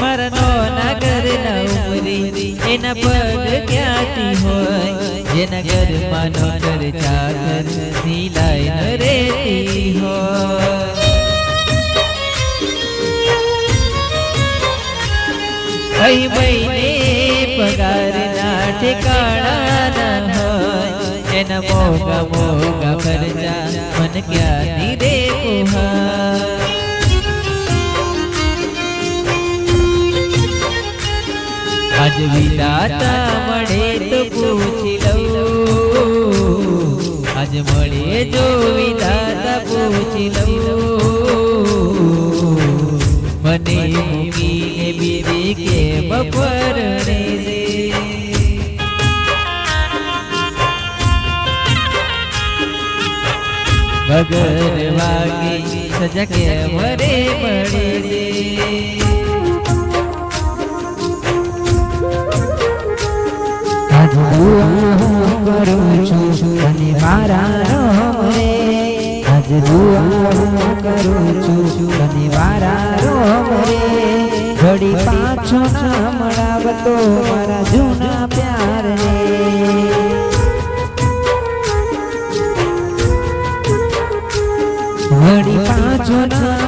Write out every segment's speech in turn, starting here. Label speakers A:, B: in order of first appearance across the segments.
A: મારા નોના નવરી, એના પગ ક્યાંથી હોય? જેના ઘરમાં નોકર ચાકરની લાઈન રેતી હોય. ભાઈ ભાઈને પગાર ના ઠેકાણા ન હોય. એના મોગા મોગા ખર્ચા મન ક્યાંથી દેવું પોહા આજ વિધાતા મળે તો પૂછી લઉં. આજ મળે જો વિધાતા પૂછી લઉં. મને મૂકીને બીજી કે બપરણે રે વગર વાગી સજા કે પડે
B: આજ હું કરું છું અને મારા રોમ રે આજ હું કરું છું અને મારા રોમ રે ઘડી પાછો ના મળાવતો મારા જૂના પ્યાર રે ઘડી પાછો ના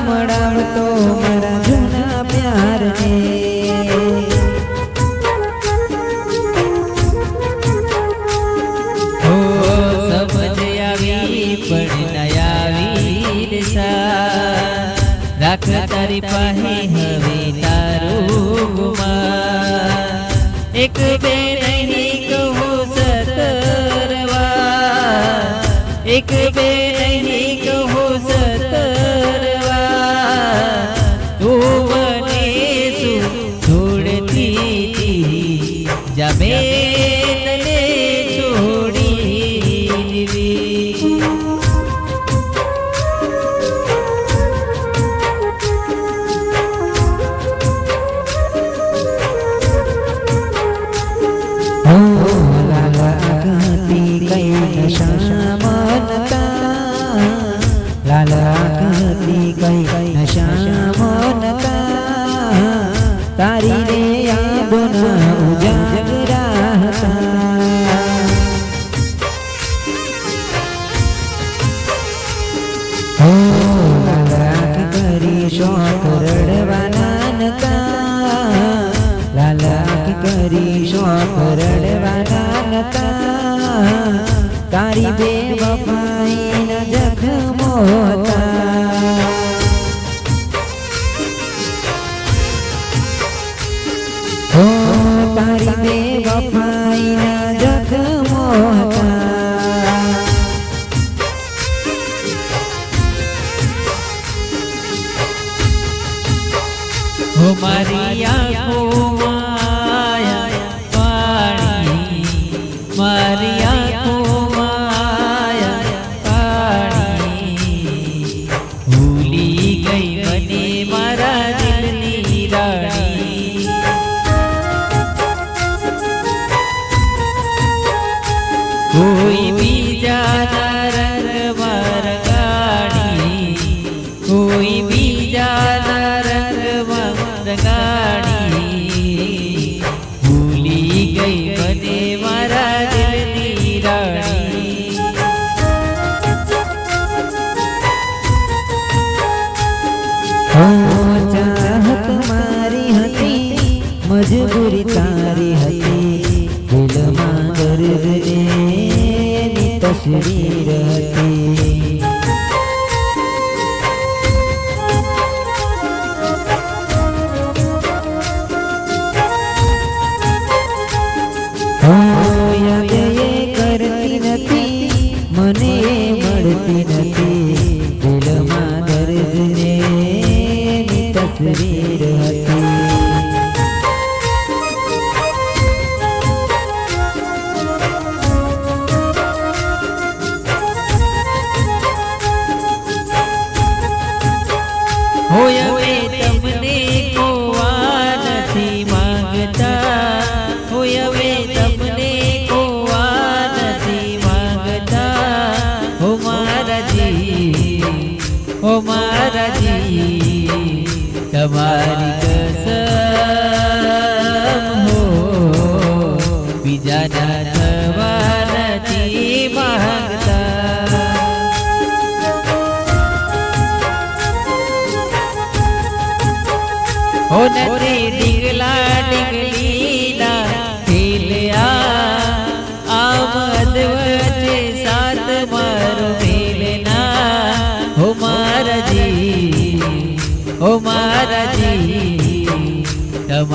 A: રાખ તારી પાહે હવે તારું એક બે નહીં કહું સતરવા. એક બે નહીં
B: તારી રે યાદોના ઉજાગરા કરી શોખ રડવાના તારી બે વફાઈના જખમો હતા હો તારી બે વફાઈના જખમો હતા
A: હો મારી આંખોમાં કોઈ બીજા રંગમાં રંગાણી ભૂલી ગઈ મને મારા દિલની
B: મારી હતી, મજબૂરી તારી હતી. દિલમાં દર્દ એની તસવીર. તસવીર હતી
A: નથી ડીગલા ડીગલીના ખેલ્યા આમદ વચ્ચે સાત મારો મેલના હો મારા જી હો
B: મારા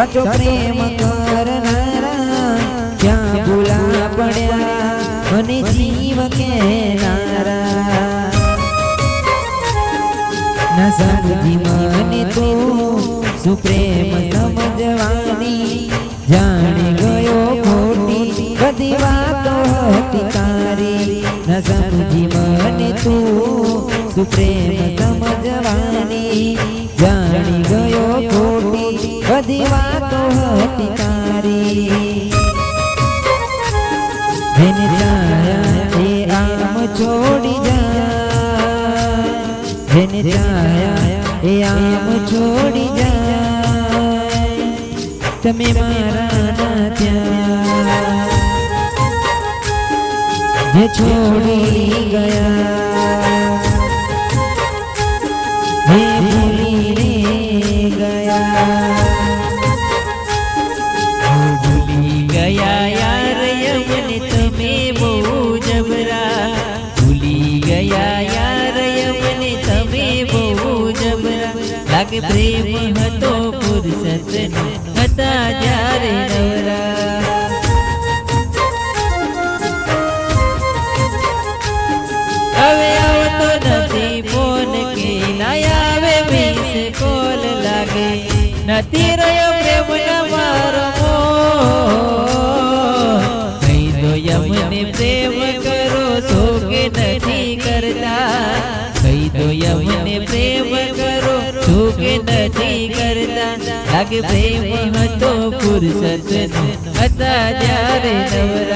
B: સાચો પ્રેમ કરનારા, ક્યાં ભૂલા પડ્યા અને જીવ કેનારા ન મને તો સુપ્રેમ સમજવાની? જાણી ગયો ખોટી, બધી વાતો હતી તારી. ન મને તું સુપ્રેમ બધી વાતો હતી તારી જેને ચાયા એ આમ છોડી જાય જેને ચાયા એ આમ છોડી જાય તમે મારા ના ત્યાં જે છોડી ગયા ગયા
A: યાર યમને તમે બહુ જબરા ભૂલી ગયા યાર યમને તમે બહુ જબરા લાગ પ્રેમ હતો ફુરસત હતા જ્યારે નવરા લાગે પ્રેમ હતો ફુરસત હતા નવરા